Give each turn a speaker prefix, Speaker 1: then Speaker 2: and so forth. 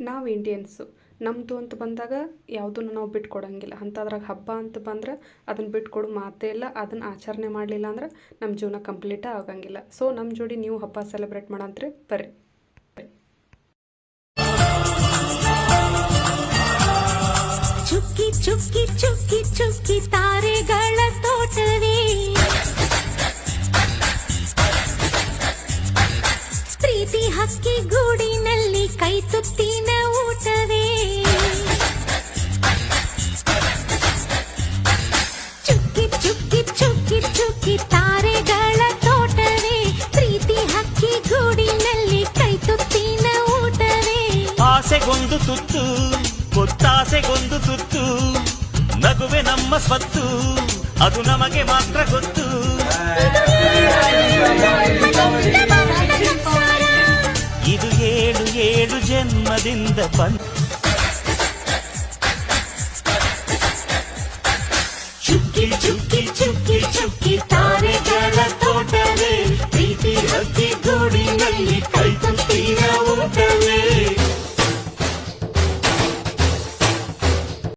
Speaker 1: ನಾವು ಇಂಡಿಯನ್ಸು ನಮ್ಮದು ಅಂತ ಬಂದಾಗ ಯಾವುದನ್ನು ನಾವು ಬಿಟ್ಕೊಡಂಗಿಲ್ಲ. ಅಂಥದ್ರಾಗ ಹಬ್ಬ ಅಂತ ಬಂದ್ರೆ ಅದನ್ನು ಬಿಟ್ಕೊಡು ಮಾತೇ ಇಲ್ಲ. ಅದನ್ನು ಆಚರಣೆ ಮಾಡಲಿಲ್ಲ ಅಂದ್ರೆ ನಮ್ಮ ಜೀವನ ಕಂಪ್ಲೀಟೇ ಆಗಂಗಿಲ್ಲ. ಸೊ ನಮ್ಮ ಜೋಡಿ ನೀವು ಹಬ್ಬ ಸೆಲೆಬ್ರೇಟ್ ಮಾಡಂತ್ರಿ. ಬರ್ರಿ.
Speaker 2: ಚುಕ್ಕಿ ಚುಕ್ಕಿ ಚುಕ್ಕಿ ಚುಕ್ಕಿ ತಾರೆಗಳ ತೋಟವೇ ಪ್ರೀತಿ ಹಕ್ಕಿ ಗೂಡಿನಲ್ಲಿ ಕೈ ತುತ್ತಿನ ಊಟವೇ? ಚುಕ್ಕಿ ಚುಕ್ಕಿ ಚುಕ್ಕಿ ಚುಕ್ಕಿ ತಾರೆಗಳ ತೋಟವೇ? ಪ್ರೀತಿ ಹಕ್ಕಿ ಗೂಡಿನಲ್ಲಿ ಕೈ ತುತ್ತಿನ ಊಟವೇ?
Speaker 3: ಆಸೆಗೊಂದು ತುತ್ತು ಒತ್ತಾಸೆಗೊಂದು ತುತ್ತು, ನಗುವೆ ನಮ್ಮ ಸ್ವತ್ತು, ಅದು ನಮಗೆ ಮಾತ್ರ ಗೊತ್ತು. ಏಳು ಏಳು ಜನ್ಮದಿಂದ ಬಂದ
Speaker 2: ಚುಕ್ಕಿ ಚುಕ್ಕಿ ಚುಕ್ಕಿ ಚುಕ್ಕಿ ತಾರೆಗಳ ತೋಟವೇ ಪ್ರೀತಿ ಹಕ್ಕಿ ಗೂಡಿನಲ್ಲಿ